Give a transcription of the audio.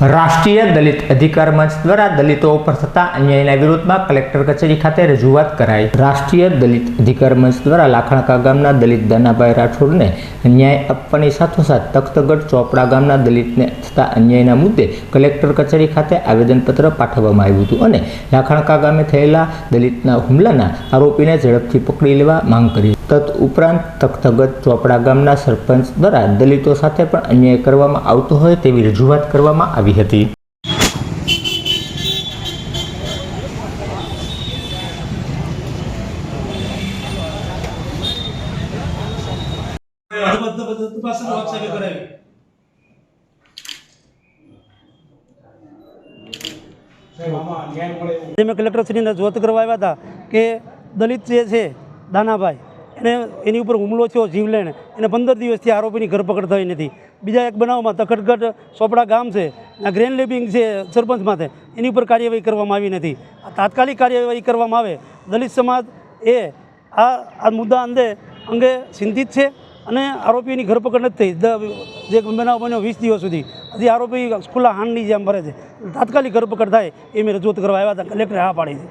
રાષ્ટ્રીય દલિત અધિકાર મંચ દ્વારા દલિતો ઉપર થતા અન્યાયના વિરોધમાં કલેક્ટર કચેરી ખાતે રજૂઆત કરાઈ. રાષ્ટ્રીય દલિત અધિકાર મંચ દ્વારા લાખણકા ગામના દલિત દાનાભાઈ રાઠોડને ન્યાય આપવાની સાથોસાથ તખ્તગઢ ચોપડા ગામના દલિતને થતા અન્યાયના મુદ્દે કલેક્ટર કચેરી ખાતે આવેદનપત્ર પાઠવવામાં આવ્યું હતું અને લાખણકા ગામે થયેલા દલિતના હુમલાના આરોપીને ઝડપથી પકડી લેવા માંગ કરી. તદ ઉપરાંત તખ્તગઢ ચોપડા ગામના સરપંચ દ્વારા દલિતો સાથે પણ અન્યાય કરવામાં આવતો હોય તેવી રજૂઆત કરવામાં આવી હતી. બધું બધું તું પાસે વોટ્સએપ કરાવી આવ્યા હતા કે દલિત જે છે, દાનાભાઈ, એને એની ઉપર હુમલો થયો જીવલેણ એને પંદર દિવસથી આરોપીની ધરપકડ થઈ નથી. બીજા એક બનાવમાં તખતગઢ સોપડા ગામ છે આ ગ્રેન લેબિંગ છે સરપંચ માથે. એની ઉપર કાર્યવાહી કરવામાં આવી નથી. આ તાત્કાલિક કાર્યવાહી કરવામાં આવે. દલિત સમાજ એ આ આ મુદ્દા અંગે અંગે ચિંતિત છે. અને આરોપીની ધરપકડ નથી થઈ. જે બનાવ બન્યો વીસ દિવસ સુધી. હજી આરોપી ખુલ્લા હાંડની જેમ ભરે છે. તાત્કાલિક ધરપકડ થાય એ મેં રજૂઆત કરવા આવ્યા હતા. કલેક્ટરે હા પાડી છે.